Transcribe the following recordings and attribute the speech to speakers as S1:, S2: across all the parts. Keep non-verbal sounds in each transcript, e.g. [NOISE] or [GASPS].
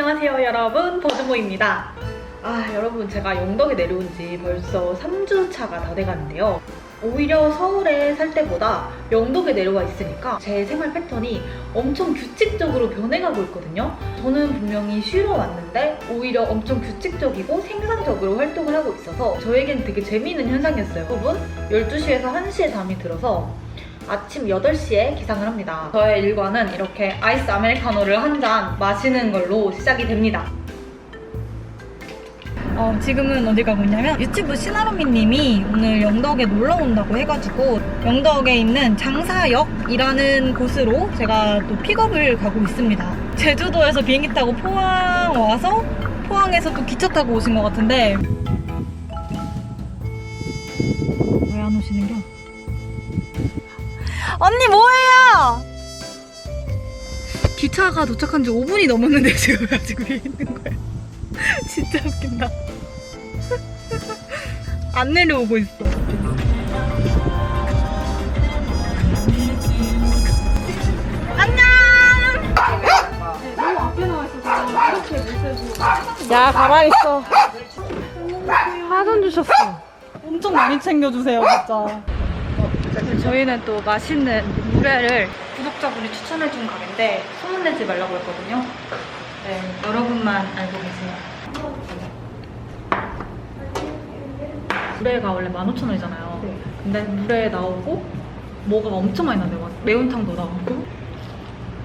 S1: 안녕하세요 여러분 버즈모입니다. 아 여러분 제가 영덕에 내려온 지 벌써 3주 차가 다 돼가는데요. 오히려 서울에 살 때보다 영덕에 내려와 있으니까 제 생활 패턴이 엄청 규칙적으로 변해가고 있거든요. 저는 분명히 쉬러 왔는데 오히려 엄청 규칙적이고 생산적으로 활동을 하고 있어서 저에겐 되게 재미있는 현상이었어요. 부분 12시에서 1시에 잠이 들어서 아침 8시에 기상을 합니다. 저의 일과는 이렇게 아이스 아메리카노를 한 잔 마시는 걸로 시작이 됩니다. 어, 지금은 어디 가고 있냐면 유튜브 신하로미님이 오늘 영덕에 놀러 온다고 해가지고 영덕에 있는 장사역이라는 곳으로 제가 또 픽업을 가고 있습니다. 제주도에서 비행기 타고 포항 와서 포항에서 또 기차 타고 오신 것 같은데 왜 안 오시는겨? 언니 뭐해요? 기차가 도착한 지 5분이 넘었는데 지금 왜 아직 위에 있는 거야? [LAUGHS] 진짜 웃긴다. [LAUGHS] 안 내려오고 있어. 안녕. 야 가만히 있어. 사전 주셨어. 엄청 많이 챙겨주세요 진짜. 저희는 또 맛있는 물회를 구독자분이 추천해준 가게인데 소문내지 말라고 했거든요. 네, 여러분만 알고 계세요. 물회가 원래 15,000원이잖아요. 근데 물회 나오고 뭐가 엄청 많이 막 매운탕도 나오고.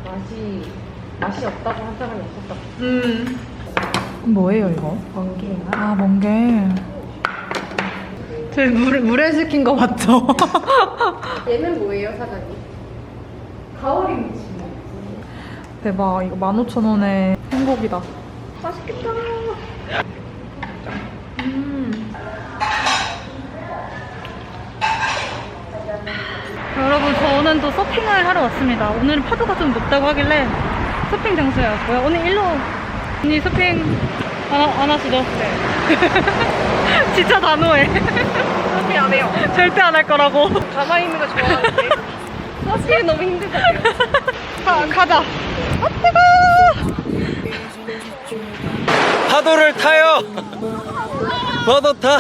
S2: 맛이 맛이 없다고 한 사람이 없었다.
S1: 음.
S3: 뭐예요 이거?
S2: 번개야.
S3: 아 멍게 제 물, 물에 시킨 거 맞죠? [LAUGHS]
S2: 얘는 뭐예요, 사장님? 가오리 무침.
S3: 대박 이거 15,000원에 행복이다
S1: 맛있겠다. 음. 여러분 저는 또 서핑을 하러 왔습니다. 오늘은 파도가 좀 높다고 하길래 서핑 장소에 왔고요. 오늘 일로 언니 서핑 안, 하- 안 하시죠? 네. [LAUGHS] 진짜 단호해.
S2: 서핑 안 해요.
S1: 절대 안 할 거라고.
S2: 가만히 있는 거 좋아하는데. 서핑이 너무 힘들거든요.
S1: 가, 가자.
S4: 파도를 타요. 파도 타.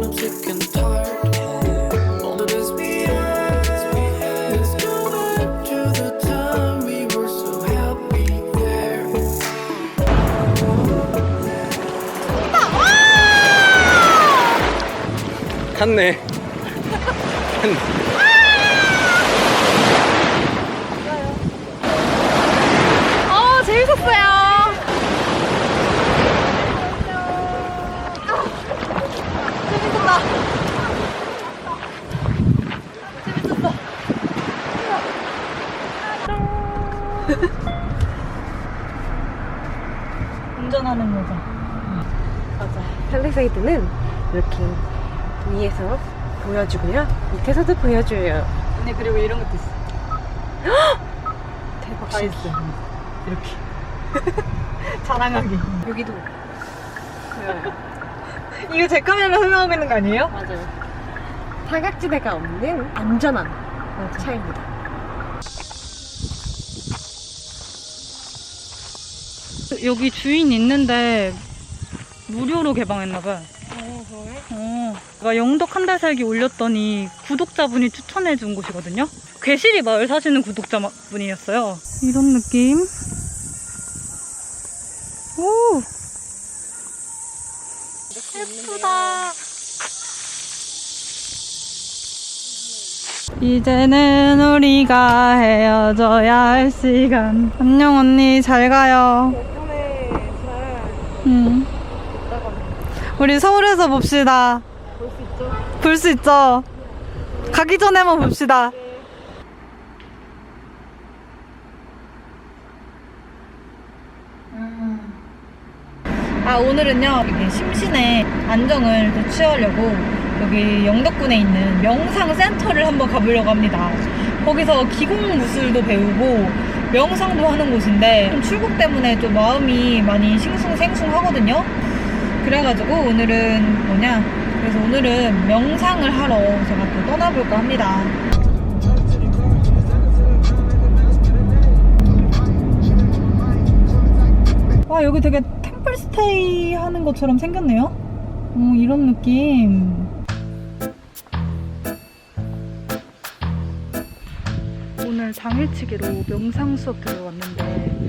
S5: Sitting
S4: 탔네.
S1: 어, 재밌었어요. [LAUGHS] 운전하는 여자.
S2: 맞아. 펠리세이드는 이렇게 위에서 보여주고요. 밑에서도 보여줘요.
S1: 언니 그리고 이런 것도 있어. [GASPS]
S2: 대박
S1: 다
S2: 신기.
S1: 있어. 이렇게. [LAUGHS] 자랑하기.
S2: 여기도 보여요.
S1: 이거 제 카메라 설명하고 있는 거 아니에요?
S2: 맞아요. 사각지대가 없는 안전한 차입니다.
S1: 여기 주인 있는데 무료로 개방했나봐 요.
S2: 어?
S1: 어, 제가 영덕 한 달 살기 올렸더니 구독자분이 추천해 준 곳이거든요. 괴시리 마을 사시는 구독자분이었어요. 이런 느낌. 오! 예쁘다. 이제는 우리가 헤어져야 할 시간. 안녕 언니 잘 가요.
S2: 잘
S1: 응. 우리 서울에서 봅시다.
S2: 볼 수 있죠?
S1: 볼 수 있죠? 가기 전에만 봅시다. 아 오늘은요 여기 심신의 안정을 또 취하려고 여기 영덕군에 있는 명상센터를 한번 가보려고 합니다. 거기서 기공 무술도 배우고 명상도 하는 곳인데 좀 출국 때문에 좀 마음이 많이 싱숭생숭하거든요. 그래가지고 오늘은 뭐냐? 그래서 오늘은 명상을 하러 제가 또 떠나볼까 합니다. 와 여기 되게 템플 스테이 하는 것처럼 생겼네요. 어, 이런 느낌. 오늘 당일치기로 명상 수업 들어왔는데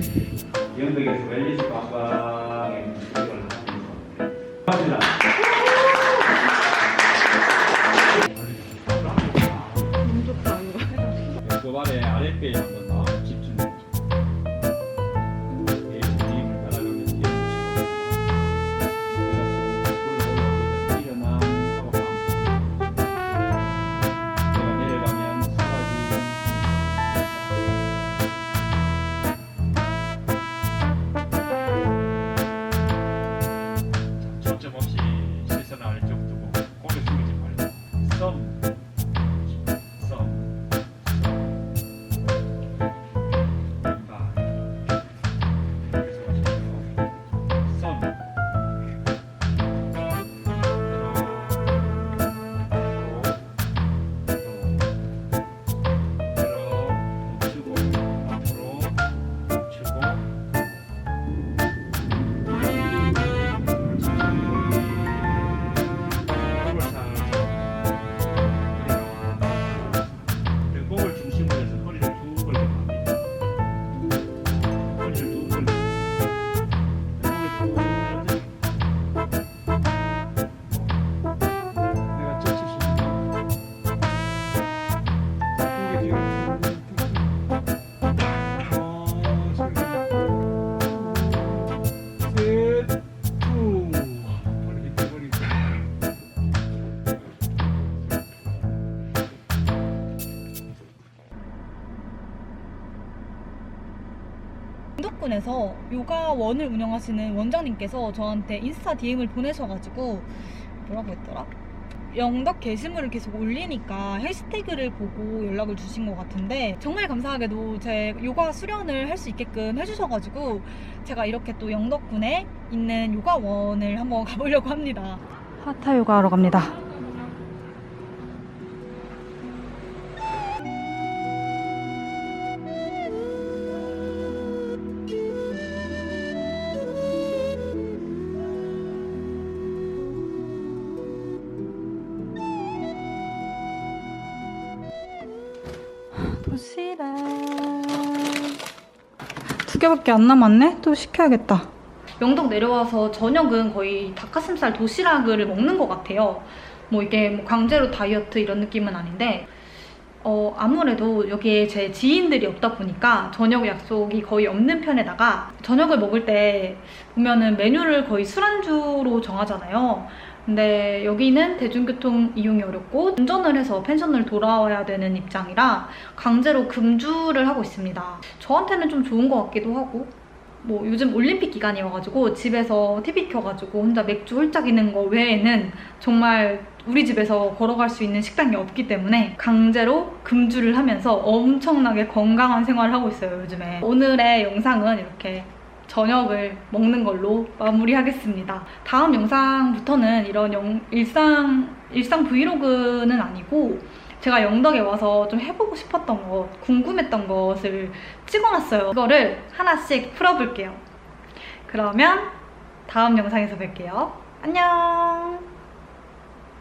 S1: 영덕군에서 요가원을 운영하시는 원장님께서 저한테 인스타 DM을 보내셔가지고 뭐라고 했더라? 영덕 게시물을 계속 올리니까 해시태그를 보고 연락을 주신 것 같은데 정말 감사하게도 제 요가 수련을 할 수 있게끔 해주셔가지고 제가 이렇게 또 영덕군에 있는 요가원을 한번 [LAUGHS] 가보려고 합니다. 하타 요가 하러 갑니다. 도시락 두 개밖에 안 남았네? 또 시켜야겠다. 영덕 내려와서 저녁은 거의 닭가슴살 도시락을 먹는 것 같아요. 뭐 이게 뭐 강제로 다이어트 이런 느낌은 아닌데 어, 아무래도 여기에 제 지인들이 없다 보니까 저녁 약속이 거의 없는 편에다가 저녁을 먹을 때 보면은 메뉴를 거의 술안주로 정하잖아요. 근데 여기는 대중교통 이용이 어렵고 운전을 해서 펜션을 돌아와야 되는 입장이라 강제로 금주를 하고 있습니다. 저한테는 좀 좋은 것 같기도 하고 뭐 요즘 올림픽 기간이어가지고 집에서 TV 켜가지고 혼자 맥주 홀짝 이는 거 외에는 정말 우리 집에서 걸어갈 수 있는 식당이 없기 때문에 강제로 금주를 하면서 엄청나게 건강한 생활을 하고 있어요 요즘에 오늘의 영상은 이렇게 저녁을 먹는 걸로 마무리하겠습니다 다음 영상부터는 이런 영- 일상 일상 브이로그는 아니고 제가 영덕에 와서 좀 해보고 싶었던 것, 궁금했던 것을 찍어놨어요. 이거를 하나씩 풀어볼게요. 그러면 다음 영상에서 뵐게요. 안녕!